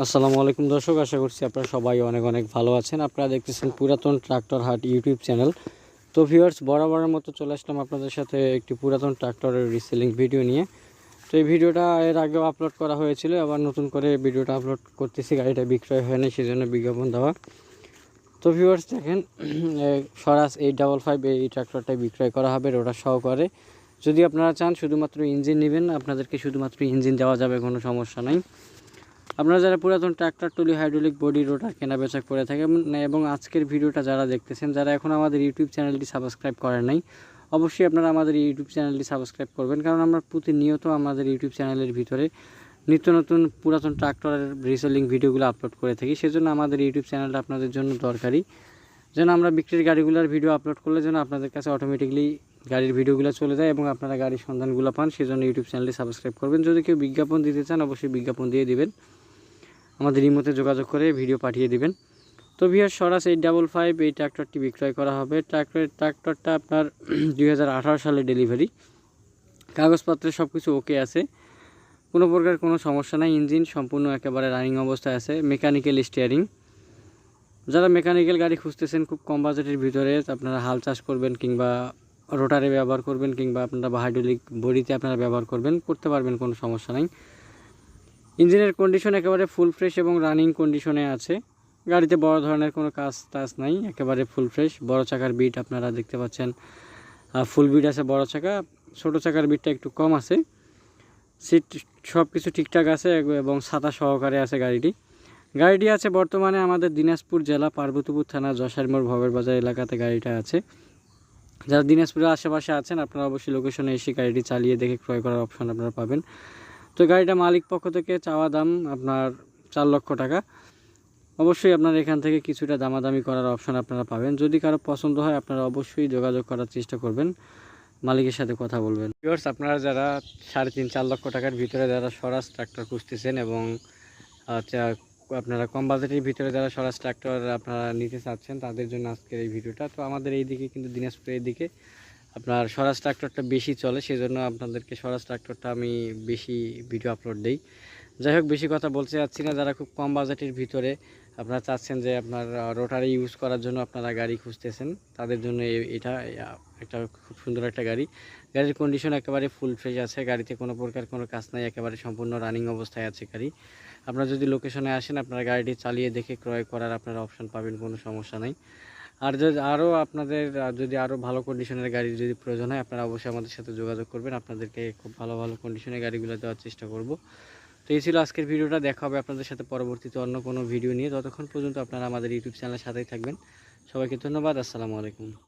আসসালামু আলাইকুম দর্শক, আশা করছি আপনারা সবাই অনেক অনেক ভালো আছেন। আপনারা দেখতেছেন পুরাতন ট্রাক্টর হাট ইউটিউব চ্যানেল। তো ভিউয়ার্স, বরাবরের মতো চলে আসলাম আপনাদের সাথে একটি পুরাতন ট্রাক্টরের রিসেলিং ভিডিও নিয়ে। তো এই ভিডিওটা এর আগেও আপলোড করা হয়েছিল, আবার নতুন করে ভিডিওটা আপলোড করতেছি। গাড়িটা বিক্রয় হয়নি সেই জন্য বিজ্ঞাপন দেওয়া। তো ভিউয়ার্স, দেখেন স্বরাজ এইট ডাবল ফাইভ এই ট্রাক্টরটা বিক্রয় করা হবে রোটার সহকারে। যদি আপনারা চান, শুধুমাত্র ইঞ্জিন নেবেন, আপনাদেরকে শুধুমাত্র ইঞ্জিন দেওয়া যাবে, কোনো সমস্যা নাই। আপনারা যারা পুরাতন tractor, trolley, hydraulic body, rotor, কেনা বেচা করে থাকেন এবং আজকের ভিডিওটা যারা দেখতেছেন, যারা এখন আমাদের ইউটিউব চ্যানেলটি সাবস্ক্রাইব করেন নাই, অবশ্যই আপনারা আমাদের ইউটিউব চ্যানেলটি সাবস্ক্রাইব করবেন। কারণ আমরা প্রতিনিয়ত আমাদের ইউটিউব চ্যানেলের ভিতরে নিত্য নতুন পুরাতন ট্রাক্টরের রিসেলিং ভিডিওগুলো আপলোড করে থাকি। সেজন্য আমাদের ইউটিউব চ্যানেলটা আপনাদের জন্য দরকারি। যেন আমরা বিক্রির গাড়িগুলোর ভিডিও আপলোড করলে যেন আপনাদের কাছে অটোমেটিকলি গাড়ির ভিডিওগুলো চলে যায় এবং আপনারা গাড়ির সন্ধানগুলো পান, সেজন্য ইউটিউব চ্যানেলটি সাবস্ক্রাইব করবেন। যদি কেউ বিজ্ঞাপন দিতে চান, অবশ্যই বিজ্ঞাপন দিয়ে দিবেন। আমাদের ইমোতে যোগাযোগ করে ভিডিও পাঠিয়ে দিবেন। তো ভিয়ার সরাস এইট ডাবল ফাইভ এই ট্র্যাক্টরটি বিক্রয় করা হবে। ট্র্যাক্টর ট্র্যাক্টরটা আপনার দুই হাজার আঠারো সালে ডেলিভারি কাগজপত্রে সব কিছু ওকে আছে। কোনো প্রকার কোনো সমস্যা নাই। ইঞ্জিন সম্পূর্ণ একেবারে রানিং অবস্থায় আছে। মেকানিক্যাল স্টিয়ারিং যারা মেকানিক্যাল গাড়ি খুঁজতেছেন খুব কম বাজেটের ভিতরে, আপনারা হাল চাষ করবেন কিংবা রোটারে ব্যবহার করবেন কিংবা আপনারা হাইড্রোলিক বডিতে আপনারা ব্যবহার করবেন, করতে পারবেন, কোনো সমস্যা নাই। ইঞ্জিনের কন্ডিশন একেবারে ফুল ফ্রেশ এবং রানিং কন্ডিশনে আছে। গাড়িতে বড় ধরনের কোনো কাজ টাজ নাই, একেবারে ফুল ফ্রেশ বড় চাকার বিট আপনারা দেখতে পাচ্ছেন। ফুল বিট আছে বড় চাকা, ছোট চাকার বিটটা একটু কম আছে। সিট সব কিছু ঠিকঠাক আছে এবং ছাতা সহকারে আছে গাড়িটি। গাড়িটি আছে বর্তমানে আমাদের দিনাজপুর জেলা পার্বতীপুর থানা যশারমোড় ভবের বাজার এলাকাতে গাড়িটা আছে। যারা দিনাজপুরের আশেপাশে আছেন, আপনারা অবশ্যই লোকেশনে এসে গাড়িটি চালিয়ে দেখে ক্রয় করার অপশন আপনারা পাবেন। তো গাড়িটা মালিক পক্ষ থেকে চাওয়া দাম আপনার চার লক্ষ টাকা। অবশ্যই আপনার এখান থেকে কিছুটা দামাদামি করার অপশন আপনারা পাবেন। যদি কারও পছন্দ হয়, আপনারা অবশ্যই যোগাযোগ করার চেষ্টা করবেন। মালিকের সাথে কথা বলবেন। ভিউয়ার্স আপনারা যারা সাড়ে তিন, চার লক্ষ টাকার ভিতরে যারা স্বরাজ ট্রাক্টর খুঁজতেছেন এবং আচ্ছা আপনারা কম বাজেটের ভিতরে যারা স্বরাজ ট্রাক্টর আপনারা নিতে চাচ্ছেন, তাদের জন্য আজকের এই ভিডিওটা। তো আমাদের এই দিকে কিন্তু দিনাজপুরের দিকে আপনার স্বরাজ ট্রাক্টরটা বেশি চলে সেই জন্য আপনাদেরকে স্বরাজ ট্রাক্টরটা আমি বেশি ভিডিও আপলোড দিই। যাই হোক, বেশি কথা বলতে চাচ্ছি না, যারা খুব কম বাজেটের ভিতরে আপনারা চাচ্ছেন যে আপনার রোটারি ইউজ করার জন্য আপনারা গাড়ি খুঁজতেছেন, তাদের জন্য এটা একটা খুব সুন্দর একটা গাড়ি। গাড়ির কন্ডিশন একেবারে ফুল ফ্রেশ আছে, গাড়িতে কোনো প্রকার কোনো কাজ নাই, একেবারে সম্পূর্ণ রানিং অবস্থায় আছে গাড়ি। আপনারা যদি লোকেশনে আসেন, আপনারা গাড়িটি চালিয়ে দেখে ক্রয় করার আপনারা অপশন পাবেন, কোনো সমস্যা নাই। আর যদি আরও আপনাদের যদি আরও ভালো কন্ডিশনের গাড়ি যদি প্রয়োজন হয়, আপনারা অবশ্যই আমাদের সাথে যোগাযোগ করবেন। আপনাদেরকে খুব ভালো ভালো কন্ডিশনের গাড়িগুলো দেওয়ার চেষ্টা করব। তো এই ছিল আজকের ভিডিওটা। দেখা হবে আপনাদের সাথে পরবর্তীতে অন্য কোনো ভিডিও নিয়ে। ততক্ষণ পর্যন্ত আপনারা আমাদের ইউটিউব চ্যানেলের সাথেই থাকবেন। সবাইকে ধন্যবাদ। আসসালামু আলাইকুম।